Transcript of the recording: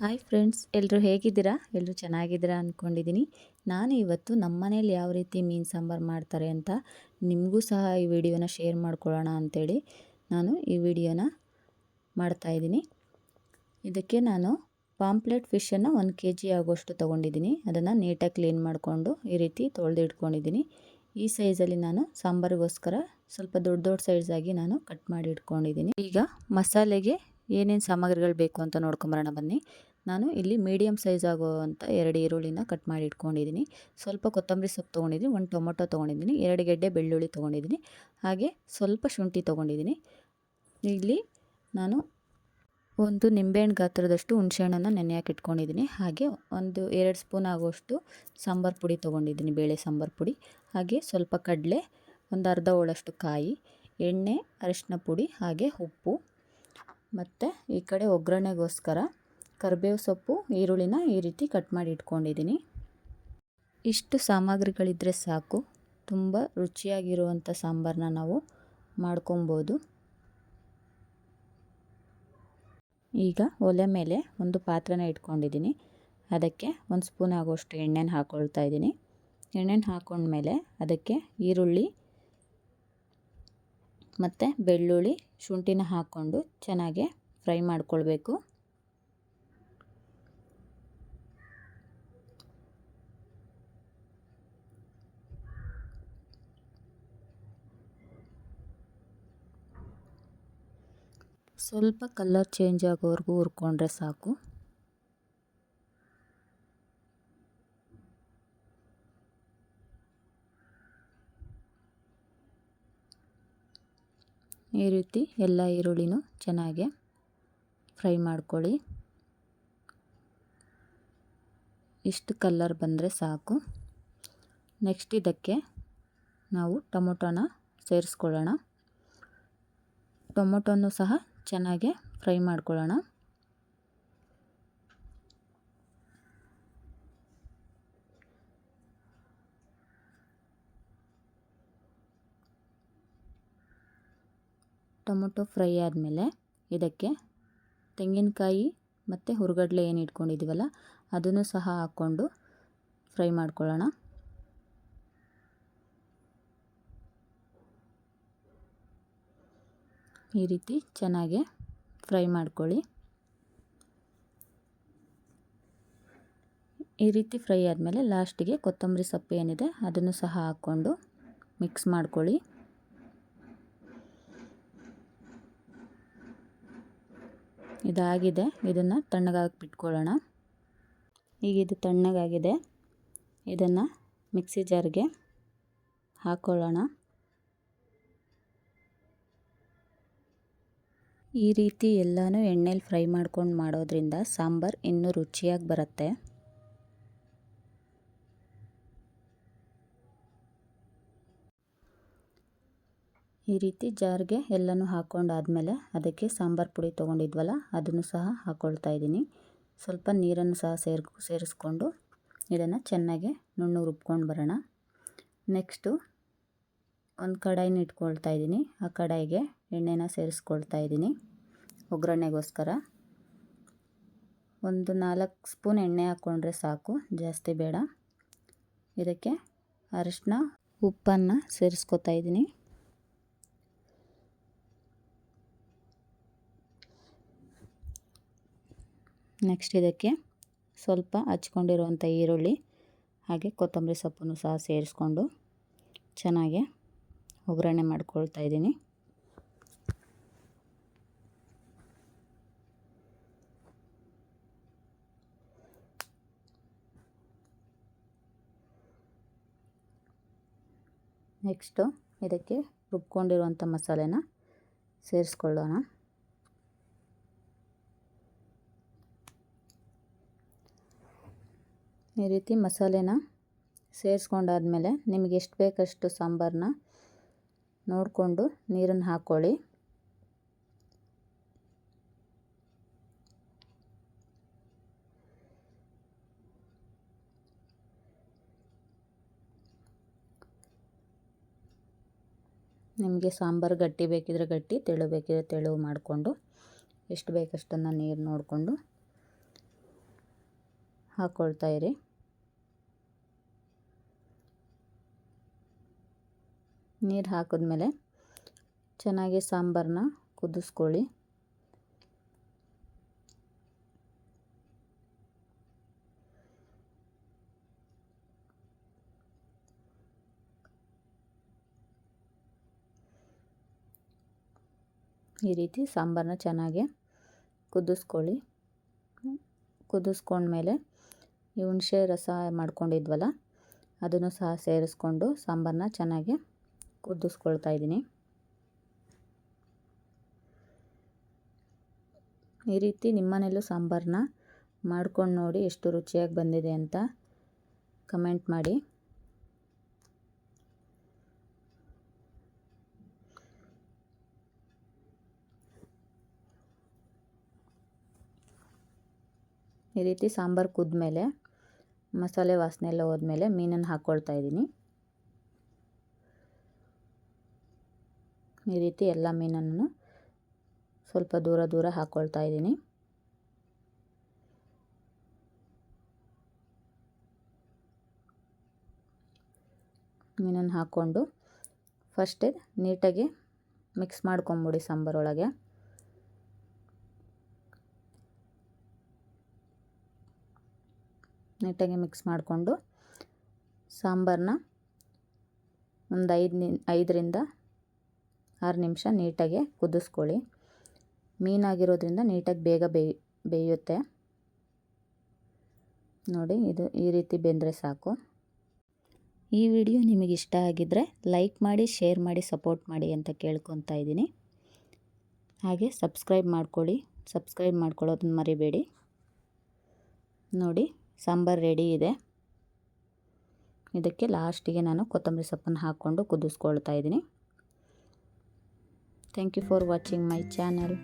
Hi friends ಎಲ್ಲರೂ ಹೇಗಿದ್ದೀರಾ? ಎಲ್ಲರೂ ಚೆನ್ನಾಗಿದ್ದೀರಾ ಅಂದ್ಕೊಂಡಿದ್ದೀನಿ ನಾನು ಇವತ್ತು ನಮ್ಮ ಮನೇಲಿ ಯಾವ ರೀತಿ ಮೀನು ಸಾಂಬಾರು ಮಾಡ್ತಾರೆ ಅಂತ ನಿಮಗೂ ಸಹ ಈ ವಿಡಿಯೋನ ಶೇರ್ ಮಾಡ್ಕೊಳ್ಳೋಣ ಅಂಥೇಳಿ ನಾನು ಈ ವಿಡಿಯೋನ ಮಾಡ್ತಾಯಿದ್ದೀನಿ ಇದಕ್ಕೆ ನಾನು ಪಾಂಪ್ಲೆಟ್ ಫಿಶನ್ನು ಒಂದು ಕೆ ಜಿ ಆಗೋಷ್ಟು ತೊಗೊಂಡಿದ್ದೀನಿ. ಅದನ್ನು ನೀಟಾಗಿ ಕ್ಲೀನ್ ಮಾಡಿಕೊಂಡು ಈ ರೀತಿ ತೊಳೆದು ಇಟ್ಕೊಂಡಿದ್ದೀನಿ ಈ ಸೈಜಲ್ಲಿ ನಾನು ಸಾಂಬಾರಿಗೋಸ್ಕರ ಸ್ವಲ್ಪ ದೊಡ್ಡ ದೊಡ್ಡ ಸೈಜಾಗಿ ನಾನು ಕಟ್ ಮಾಡಿ ಇಟ್ಕೊಂಡಿದ್ದೀನಿ. ಈಗ ಮಸಾಲೆಗೆ ಏನೇನು ಸಾಮಗ್ರಿಗಳು ಬೇಕು ಅಂತ ನೋಡ್ಕೊಂಬರೋಣ ಬನ್ನಿ. ನಾನು ಇಲ್ಲಿ ಮೀಡಿಯಮ್ ಸೈಜ್ ಆಗುವಂಥ ಎರಡು ಈರುಳ್ಳಿನ ಕಟ್ ಮಾಡಿ ಇಟ್ಕೊಂಡಿದ್ದೀನಿ. ಸ್ವಲ್ಪ ಕೊತ್ತಂಬರಿ ಸೊಪ್ಪು ತೊಗೊಂಡಿದ್ದೀನಿ, ಒಂದು ಟೊಮೊಟೊ ತೊಗೊಂಡಿದ್ದೀನಿ, ಎರಡು ಗೆಡ್ಡೆ ಬೆಳ್ಳುಳ್ಳಿ ತೊಗೊಂಡಿದ್ದೀನಿ, ಹಾಗೆ ಸ್ವಲ್ಪ ಶುಂಠಿ ತೊಗೊಂಡಿದ್ದೀನಿ. ಇಲ್ಲಿ ನಾನು ಒಂದು ನಿಂಬೆಹಣ್ಣು ಗಾತ್ರದಷ್ಟು ಹುಣಸೆಹಣ್ಣನ್ನು ನೆನೆ ಹಾಕಿ ಇಟ್ಕೊಂಡಿದ್ದೀನಿ. ಹಾಗೆ ಒಂದು ಎರಡು ಸ್ಪೂನ್ ಆಗುವಷ್ಟು ಸಾಂಬಾರು ಪುಡಿ ತೊಗೊಂಡಿದ್ದೀನಿ, ಬೇಳೆ ಸಾಂಬಾರು ಪುಡಿ. ಹಾಗೆ ಸ್ವಲ್ಪ ಕಡಲೆ, ಒಂದು ಅರ್ಧ ಹೋಳಷ್ಟು ಕಾಯಿ, ಎಣ್ಣೆ, ಅರಿಶಿನ ಪುಡಿ, ಹಾಗೆ ಉಪ್ಪು. ಮತ್ತು ಈ ಕಡೆ ಒಗ್ಗರಣೆಗೋಸ್ಕರ ಕರಿಬೇವು ಸೊಪ್ಪು, ಈರುಳ್ಳಿನ ಈ ರೀತಿ ಕಟ್ ಮಾಡಿ ಇಟ್ಕೊಂಡಿದ್ದೀನಿ. ಇಷ್ಟು ಸಾಮಗ್ರಿಗಳಿದ್ದರೆ ಸಾಕು. ತುಂಬ ರುಚಿಯಾಗಿರುವಂಥ ಸಾಂಬಾರನ್ನ ನಾವು ಮಾಡ್ಕೊಬೋದು. ಈಗ ಒಲೆ ಮೇಲೆ ಒಂದು ಪಾತ್ರೆನ ಇಟ್ಕೊಂಡಿದ್ದೀನಿ. ಅದಕ್ಕೆ ಒಂದು ಸ್ಪೂನ್ ಆಗೋಷ್ಟು ಎಣ್ಣೆನ ಹಾಕ್ಕೊಳ್ತಾ ಇದ್ದೀನಿ. ಎಣ್ಣೆನ ಹಾಕೊಂಡ್ಮೇಲೆ ಅದಕ್ಕೆ ಈರುಳ್ಳಿ ಮತ್ತು ಬೆಳ್ಳುಳ್ಳಿ ಶುಂಠಿನ ಹಾಕ್ಕೊಂಡು ಚೆನ್ನಾಗೆ ಫ್ರೈ ಮಾಡ್ಕೊಳ್ಬೇಕು. ಸ್ವಲ್ಪ ಕಲರ್ ಚೇಂಜ್ ಆಗೋವರೆಗೂ ಹುರ್ಕೊಂಡ್ರೆ ಸಾಕು. ಈ ರೀತಿ ಎಲ್ಲ ಈರುಳ್ಳಿನೂ ಚೆನ್ನಾಗಿ ಫ್ರೈ ಮಾಡ್ಕೊಳ್ಳಿ. ಇಷ್ಟು ಕಲ್ಲರ್ ಬಂದರೆ ಸಾಕು. ನೆಕ್ಸ್ಟ್ ಇದಕ್ಕೆ ನಾವು ಟೊಮೊಟೊನ ಸೇರಿಸ್ಕೊಳ್ಳೋಣ. ಟೊಮೊಟೊನೂ ಸಹ ಚೆನ್ನಾಗಿ ಫ್ರೈ ಮಾಡ್ಕೊಳ್ಳೋಣ. ಟೊಮೊಟೊ ಫ್ರೈ ಆದಮೇಲೆ ಇದಕ್ಕೆ ತೆಂಗಿನಕಾಯಿ ಮತ್ತು ಹುರ್ಗಡ್ಲೆ ಏನು ಇಟ್ಕೊಂಡಿದ್ದೀವಲ್ಲ ಅದನ್ನು ಸಹ ಹಾಕ್ಕೊಂಡು ಫ್ರೈ ಮಾಡ್ಕೊಳ್ಳೋಣ. ಈ ರೀತಿ ಚೆನ್ನಾಗಿ ಫ್ರೈ ಮಾಡ್ಕೊಳ್ಳಿ. ಈ ರೀತಿ ಫ್ರೈ ಆದಮೇಲೆ ಲಾಸ್ಟಿಗೆ ಕೊತ್ತಂಬರಿ ಸೊಪ್ಪು ಏನಿದೆ ಅದನ್ನು ಸಹ ಹಾಕ್ಕೊಂಡು ಮಿಕ್ಸ್ ಮಾಡ್ಕೊಳ್ಳಿ. ಇದಾಗಿದೆ. ಇದನ್ನು ತಣ್ಣಗಾಗಿ ಬಿಟ್ಕೊಳ್ಳೋಣ. ಈಗ ಇದು ತಣ್ಣಗಾಗಿದೆ. ಇದನ್ನು ಮಿಕ್ಸಿ ಜಾರ್ಗೆ ಹಾಕ್ಕೊಳ್ಳೋಣ. ಈ ರೀತಿ ಎಲ್ಲನೂ ಎಣ್ಣೆಲಿ ಫ್ರೈ ಮಾಡ್ಕೊಂಡು ಮಾಡೋದ್ರಿಂದ ಸಾಂಬಾರು ಇನ್ನೂ ರುಚಿಯಾಗಿ ಬರುತ್ತೆ. ಈ ರೀತಿ ಜಾರ್ಗೆ ಎಲ್ಲನೂ ಹಾಕ್ಕೊಂಡಾದಮೇಲೆ ಅದಕ್ಕೆ ಸಾಂಬಾರು ಪುಡಿ ತೊಗೊಂಡಿದ್ವಲ್ಲ, ಅದನ್ನು ಸಹ ಹಾಕ್ಕೊಳ್ತಾ ಇದ್ದೀನಿ. ಸ್ವಲ್ಪ ನೀರನ್ನು ಸಹ ಸೇರ್ ಸೇರಿಸ್ಕೊಂಡು ಇದನ್ನು ಚೆನ್ನಾಗಿ ನುಣ್ಣು ರುಬ್ಕೊಂಡು ಬರೋಣ. ನೆಕ್ಸ್ಟು ಒಂದು ಕಡಾಯಿನ ಇಟ್ಕೊಳ್ತಾ ಇದ್ದೀನಿ. ಆ ಕಡಾಯಿಗೆ ಎಣ್ಣೆನ ಸೇರಿಸ್ಕೊಳ್ತಾ ಇದ್ದೀನಿ. ಒಗ್ಗರಣೆಗೋಸ್ಕರ. ಒಂದು ನಾಲ್ಕು ಸ್ಪೂನ್ ಎಣ್ಣೆ ಹಾಕ್ಕೊಂಡ್ರೆ ಸಾಕು, ಜಾಸ್ತಿ ಬೇಡ. ಇದಕ್ಕೆ ಅರಿಶಿನ ಉಪ್ಪನ್ನು ಸೇರಿಸ್ಕೊತಾ ಇದ್ದೀನಿ. ನೆಕ್ಸ್ಟ್ ಇದಕ್ಕೆ ಸ್ವಲ್ಪ ಹಚ್ಕೊಂಡಿರುವಂಥ ಈರುಳ್ಳಿ, ಹಾಗೆ ಕೊತ್ತಂಬರಿ ಸೊಪ್ಪನ್ನು ಸಹ ಸೇರಿಸ್ಕೊಂಡು ಚೆನ್ನಾಗಿ ಒಗ್ಗರಣೆ ಮಾಡ್ಕೊಳ್ತಾ ಇದ್ದೀನಿ. ನೆಕ್ಸ್ಟು ಇದಕ್ಕೆ ರುಬ್ಕೊಂಡಿರುವಂಥ ಮಸಾಲೆನ ಸೇರಿಸ್ಕೊಳ್ಳೋಣ. ಈ ರೀತಿ ಮಸಾಲೆನ ಸೇರಿಸ್ಕೊಂಡಾದ್ಮೇಲೆ ನಿಮಗೆ ಎಷ್ಟು ಬೇಕಷ್ಟು ಸಾಂಬಾರನ್ನ ನೋಡಿಕೊಂಡು ನೀರನ್ನು ಹಾಕ್ಕೊಳ್ಳಿ. ನಿಮಗೆ ಸಾಂಬಾರು ಗಟ್ಟಿ ಬೇಕಿದ್ರೆ ಗಟ್ಟಿ, ತೆಳು ಬೇಕಿದ್ರೆ ತೆಳು ಮಾಡಿಕೊಂಡು, ಎಷ್ಟು ಬೇಕಷ್ಟನ್ನು ನೀರು ನೋಡಿಕೊಂಡು ಹಾಕ್ಕೊಳ್ತಾ ಇರಿ. ನೀರು ಹಾಕಿದ್ಮೇಲೆ ಚೆನ್ನಾಗಿ ಸಾಂಬಾರನ್ನ ಕುದಿಸ್ಕೊಳ್ಳಿ. ಈ ರೀತಿ ಸಾಂಬಾರನ್ನ ಚೆನ್ನಾಗಿ ಕುದಿಸ್ಕೊಳ್ಳಿ. ಕುದಿಸ್ಕೊಂಡ್ಮೇಲೆ ಈ ಹುಣಸೆ ರಸ ಮಾಡ್ಕೊಂಡಿದ್ವಲ್ಲ, ಅದನ್ನು ಸಹ ಸೇರಿಸ್ಕೊಂಡು ಸಾಂಬಾರನ್ನ ಚೆನ್ನಾಗಿ ಕುದಿಸ್ಕೊಳ್ತಾ ಇದ್ದೀನಿ. ಈ ರೀತಿ ನಿಮ್ಮನೇಲೂ ಸಾಂಬಾರನ್ನ ಮಾಡ್ಕೊಂಡು ನೋಡಿ ಎಷ್ಟು ರುಚಿಯಾಗಿ ಬಂದಿದೆ ಅಂತ ಕಮೆಂಟ್ ಮಾಡಿ. ಈ ರೀತಿ ಸಾಂಬಾರು ಕುದ್ಮೇಲೆ ಮಸಾಲೆ ವಾಸನೆ ಎಲ್ಲ ಹೋದ್ಮೇಲೆ ಮೀನನ್ನು ಹಾಕ್ಕೊಳ್ತಾ ಇದ್ದೀನಿ. ಈ ರೀತಿ ಎಲ್ಲ ಮೀನನ್ನು ಸ್ವಲ್ಪ ದೂರ ದೂರ ಹಾಕ್ಕೊಳ್ತಾ ಇದ್ದೀನಿ. ಮೀನನ್ನು ಹಾಕ್ಕೊಂಡು ಫಸ್ಟೇ ನೀಟಾಗಿ ಮಿಕ್ಸ್ ಮಾಡ್ಕೊಂಬಿಡಿ ಸಾಂಬಾರೊಳಗೆ ನೀಟಾಗಿ ಮಿಕ್ಸ್ ಮಾಡಿಕೊಂಡು ಸಾಂಬಾರನ್ನ ಒಂದು ಐದು ನಿ ಐದರಿಂದ ಆರು ನಿಮಿಷ ನೀಟಾಗಿ ಕುದಿಸ್ಕೊಳ್ಳಿ. ಮೀನಾಗಿರೋದ್ರಿಂದ ನೀಟಾಗಿ ಬೇಗ ಬೇಯ್ ಬೇಯುತ್ತೆ. ನೋಡಿ, ಇದು ಈ ರೀತಿ ಬೆಂದರೆ ಸಾಕು. ಈ ವಿಡಿಯೋ ನಿಮಗೆ ಇಷ್ಟ ಆಗಿದ್ದರೆ ಲೈಕ್ ಮಾಡಿ, ಶೇರ್ ಮಾಡಿ, ಸಪೋರ್ಟ್ ಮಾಡಿ ಅಂತ ಕೇಳ್ಕೊತಾ ಇದ್ದೀನಿ. ಹಾಗೆ ಸಬ್ಸ್ಕ್ರೈಬ್ ಮಾಡ್ಕೊಳ್ಳಿ. ಸಬ್ಸ್ಕ್ರೈಬ್ ಮಾಡ್ಕೊಳ್ಳೋದನ್ನ ಮರಿಬೇಡಿ. ನೋಡಿ. ಸಾಂಬಾರು ರೆಡಿ ಇದೆ. ಇದಕ್ಕೆ ಲಾಸ್ಟಿಗೆ ನಾನು ಕೊತ್ತಂಬರಿ ಸೊಪ್ಪನ್ನು ಹಾಕ್ಕೊಂಡು ಕುದಿಸ್ಕೊಳ್ತಾ ಇದ್ದೀನಿ. Thank you for watching my channel